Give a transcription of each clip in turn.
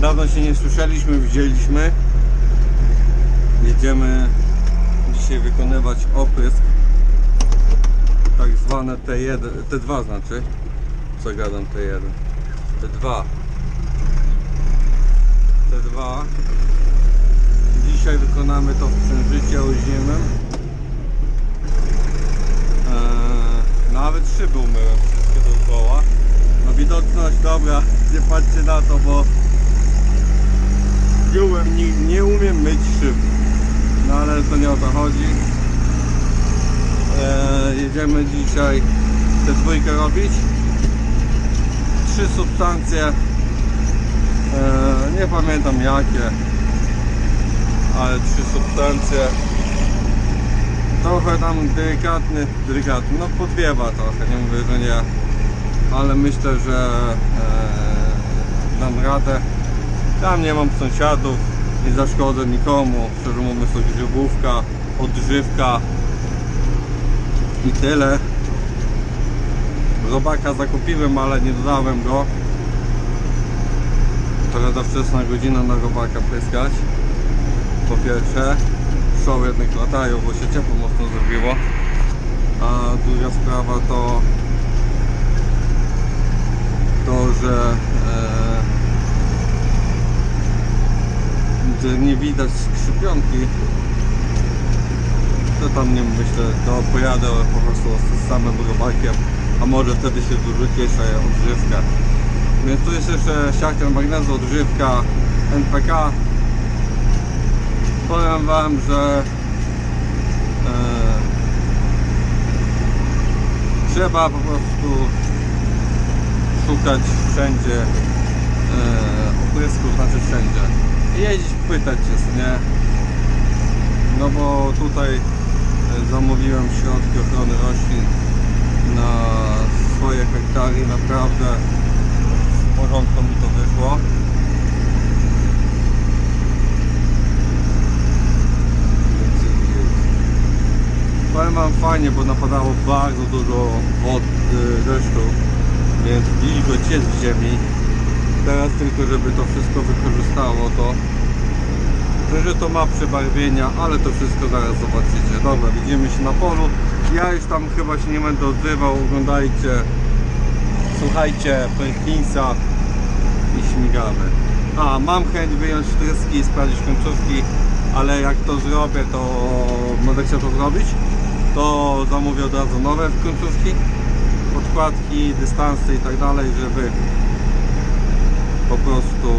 Dawno się nie słyszeliśmy, widzieliśmy. Jedziemy dzisiaj wykonywać oprysk. Tak zwane T1, T2 znaczy. Co gadam T1? T2. T2. Dzisiaj wykonamy to w przężycie ozimym. Eee, nawet szyby umyłem widoczność dobra, nie patrzcie na to, bo nie umiem, nie, nie umiem myć szyb. No ale to nie o to chodzi. Eee, jedziemy dzisiaj tę dwójkę robić. Trzy substancje. Eee, nie pamiętam jakie. Ale trzy substancje. Trochę tam delikatny, delikatny, no podwiewa trochę, nie mówię, że nie ale myślę, że e, dam radę. Tam nie mam sąsiadów, nie zaszkodzę nikomu. Szczerze mówiąc, to grzybówka, odżywka i tyle. Robaka zakupiłem, ale nie dodałem go. Trochę za wczesna godzina na robaka pryskać. Po pierwsze, pszczoły jednak latają, bo się ciepło mocno zrobiło. A druga sprawa to to, że, e, nie widać skrzypionki to tam nie myślę, to pojadę po prostu z samym robakiem a może wtedy się dorzuci jeszcze odżywka więc tu jest jeszcze siarka magnezu, odżywka NPK powiem wam, że e, trzeba po prostu szukać wszędzie e, oprysków, znaczy wszędzie. Jeździć, pytać co nie? No bo tutaj e, zamówiłem środki ochrony roślin na swoje hektary naprawdę w porządku mi to wyszło. Powiem wam fajnie, bo napadało bardzo dużo wod, y, deszczu więc wilgoć jest w ziemi. Teraz tylko, żeby to wszystko wykorzystało, to że to ma przebarwienia, ale to wszystko zaraz zobaczycie. Dobra, widzimy się na polu. Ja już tam chyba się nie będę odzywał. Oglądajcie, słuchajcie Perkinsa i śmigamy. A, mam chęć wyjąć tryski i sprawdzić końcówki, ale jak to zrobię, to będę chciał to zrobić, to zamówię od razu nowe końcówki podkładki, dystansy i tak dalej, żeby po prostu e,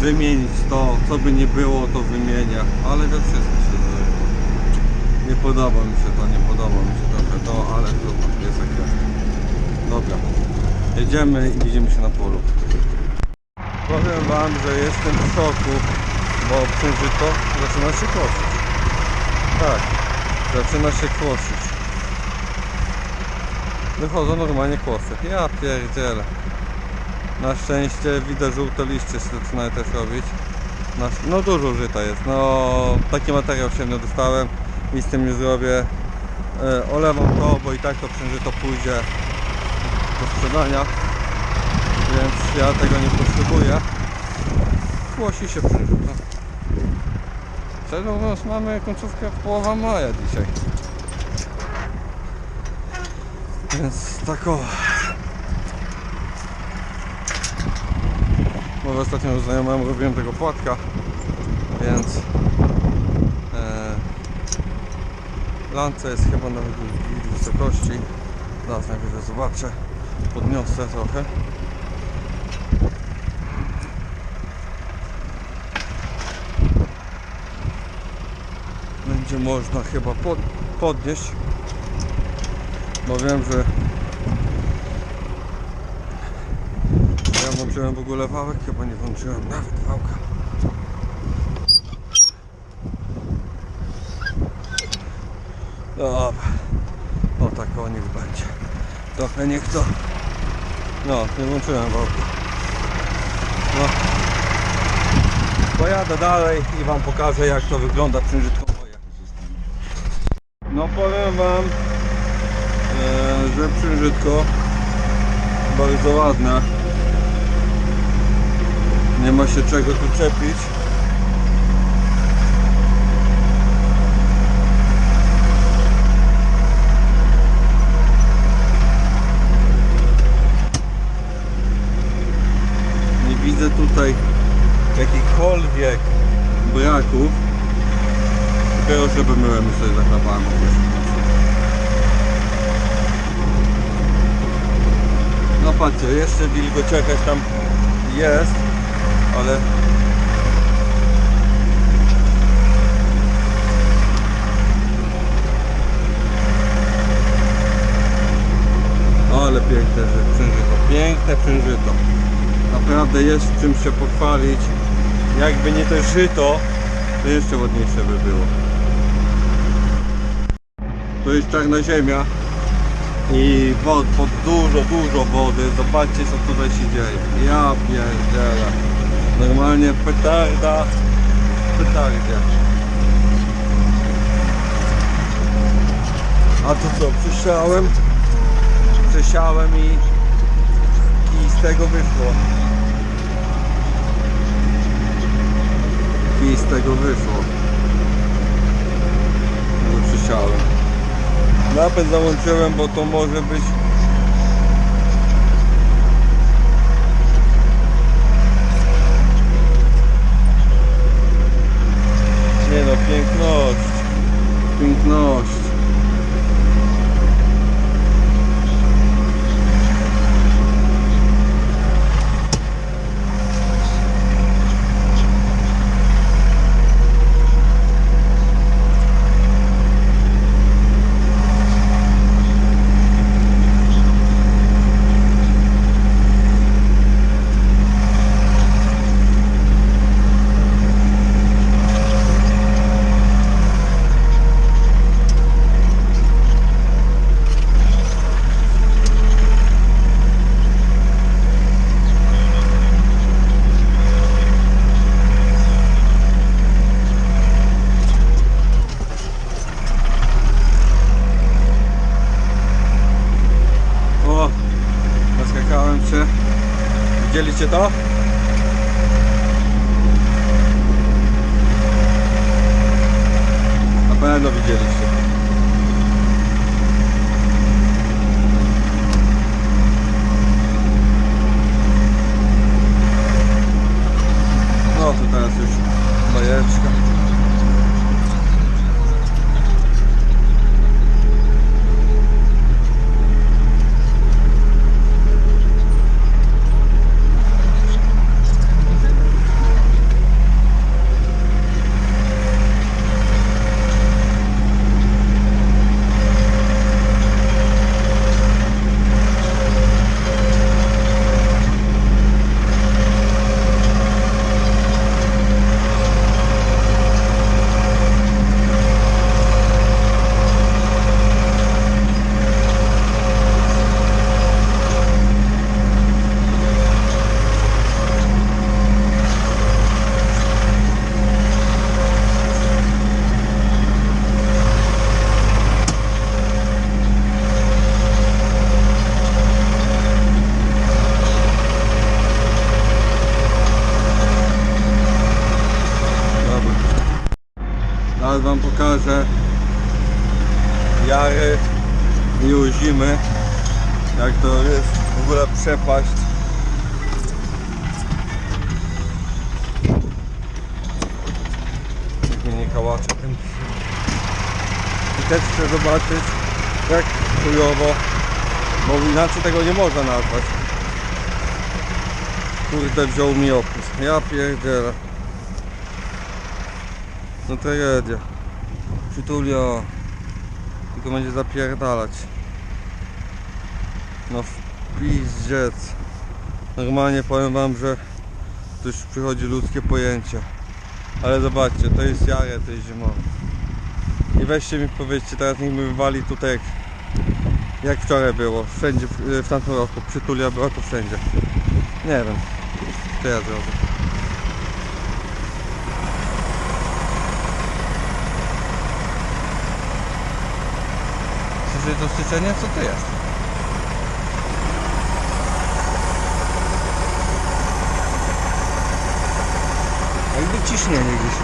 wymienić to, co by nie było, to wymienię, ale we wszystko się dzieje. Nie podoba mi się to, nie podoba mi się trochę to, ale trudno, jest jak jest. Dobra, jedziemy i widzimy się na polu. Powiem Wam, że jestem w szoku, bo przężyto zaczyna się kłosić. Tak, zaczyna się kłosić. Wychodzą normalnie kłosy. Ja pierdzielę. Na szczęście widać żółte liście się zaczynają też robić. No dużo użyta jest. No taki materiał się nie dostałem. Nic z tym nie zrobię. E, olewam to, bo i tak to przężyto pójdzie do sprzedania. Więc ja tego nie potrzebuję. Kłosi się przężyto. Szczerze mówiąc mamy końcówkę połowa maja dzisiaj. Więc tak o. Bo ostatnio znajomemu robiłem tego płatka, więc e, lance jest chyba na w wysokości. Zaraz najwyżej zobaczę. Podniosę trochę. Będzie można chyba pod, podnieść bo wiem, że ja włączyłem w ogóle wałek, chyba nie włączyłem nawet wałka. Dobra, o tak o niech będzie. Trochę niech to. No, nie włączyłem wałka. No. Pojadę dalej i Wam pokażę jak to wygląda przężytkowo. No powiem Wam, że przężytko Bardzo ładna. Nie ma się czego tu czepić. Nie widzę tutaj jakichkolwiek braków. Dopiero żeby myłem sobie zachlapałem. No patrzcie, jeszcze wilgoć jakaś tam jest, ale ale piękne że przężyto, piękne przężyto. Naprawdę jest czym się pochwalić. Jakby nie to żyto, to jeszcze ładniejsze by było. To jest czarna ziemia i wod, pod dużo, dużo wody. Zobaczcie co tutaj się dzieje. Ja pierdzielę. Normalnie petarda, petardia. A to co, przesiałem, przesiałem i, i z tego wyszło. I z tego wyszło. No przesiałem. Napęd załączyłem, bo to może być Nie no, piękność. Piękność. O, naskakałem się. Widzieliście to? Na pewno widzieliście. No to teraz już bajeczka. Dobra. Teraz pokażę jary i zimy jak to jest w ogóle przepaść. Jak mnie nie kałacze i też chcę zobaczyć jak chujowo bo inaczej tego nie można nazwać. Kurde wziął mi opis. Ja pierdzielę. No tragedia. Przytulio. Tylko będzie zapierdalać. No w pizdziec. Normalnie powiem wam, że tu już przychodzi ludzkie pojęcie. Ale zobaczcie, to jest jarę tej zimowej. I weźcie mi powiedzcie teraz niech mi wywali tutaj jak, jak wczoraj było. Wszędzie w, w tamtym roku. Przytulia była to wszędzie. Nie wiem. Co ja zrobię. między dosyceniem, co to jest? Jakby ciśnienie gdzieś.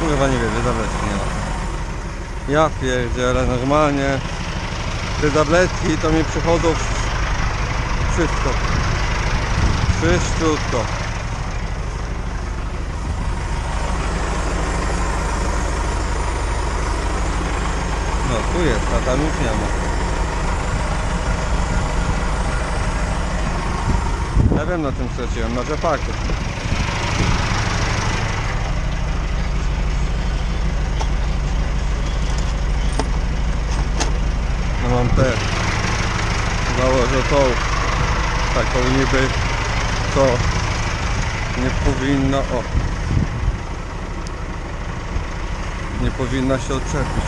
Kurwa nie wiem, tabletki nie ma. Ja pierdzielę, normalnie te tabletki to mi przychodzą w wszystko. Wszyściutko. No tu jest, a tam już nie ma. Ja wiem na czym straciłem, na rzepaku. No mam te założę tą taką niby co nie powinna o. Nie powinna się odczepić.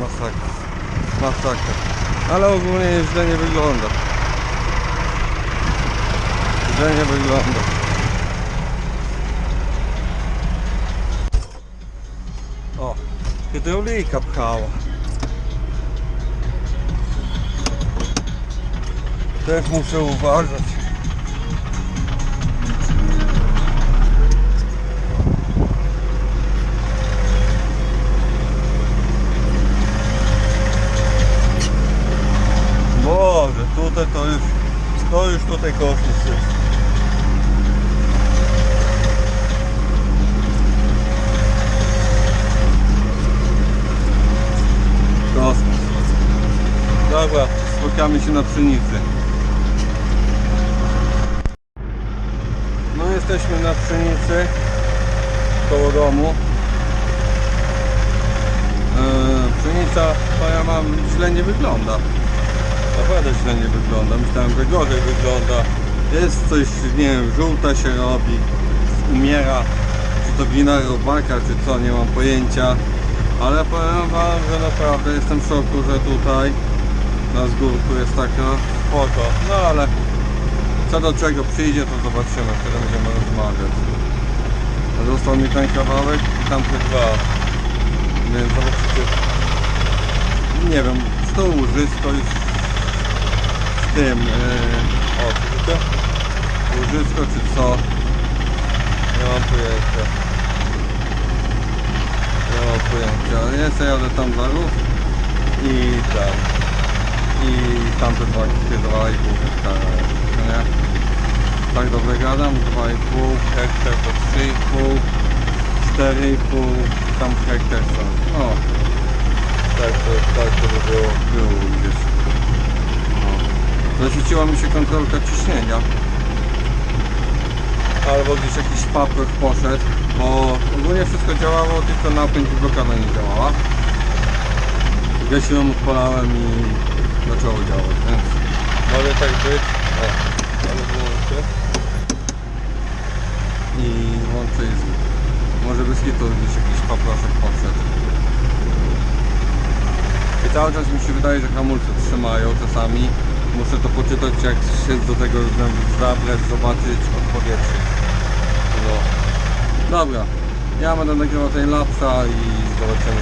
Masakra. Masakra. Ale ogólnie źle nie wygląda. Źle nie wygląda O, hydraulika pchała. Też muszę uważać. Boże, tutaj to już, to już tutaj Kosmos. Dobra, spotkamy się na pszenicy. No jesteśmy na pszenicy koło domu. Eee, pszenica, to ja mam, źle nie wygląda. Naprawdę źle nie wygląda. Myślałem, że gorzej wygląda. Jest coś, nie wiem, żółta się robi, umiera. Czy to wina robaka, czy co, nie mam pojęcia. Ale powiem wam, że naprawdę jestem w szoku, że tutaj na zgórku jest taka spoko. No ale co do czego przyjdzie, to zobaczymy, wtedy będziemy rozmawiać. Został mi ten kawałek i tamte dwa. Więc zobaczycie. Nie wiem, czy to łożysko już z tym. Yy, o, widzicie? Łożysko czy co? Nie mam pojęcia. Nie mam pojęcia. Jest, jadę tam za rów i tam. I te dwa i pół hektara. no Nie? Tak dobrze gadam? 2,5 hektar to 3,5 4,5 tam hektar są. O! Tak to, tak to by było, było gdzieś. No. Zaświeciła mi się kontrolka ciśnienia. Albo gdzieś jakiś papryk poszedł, bo ogólnie wszystko działało, tylko napięć i blokada nie działała. Gasiłem, odpalałem i zaczęło działać, więc może tak być. O, ale wyłączę. I włączę i. Może bez hitu gdzieś jakiś paproszek podszedł. I cały czas mi się wydaje, że hamulce trzymają czasami. Muszę to poczytać jak się do tego zabrać, zobaczyć, odpowietrzyć. No. Dobra. Ja będę nagrywał tej lapsa i zobaczymy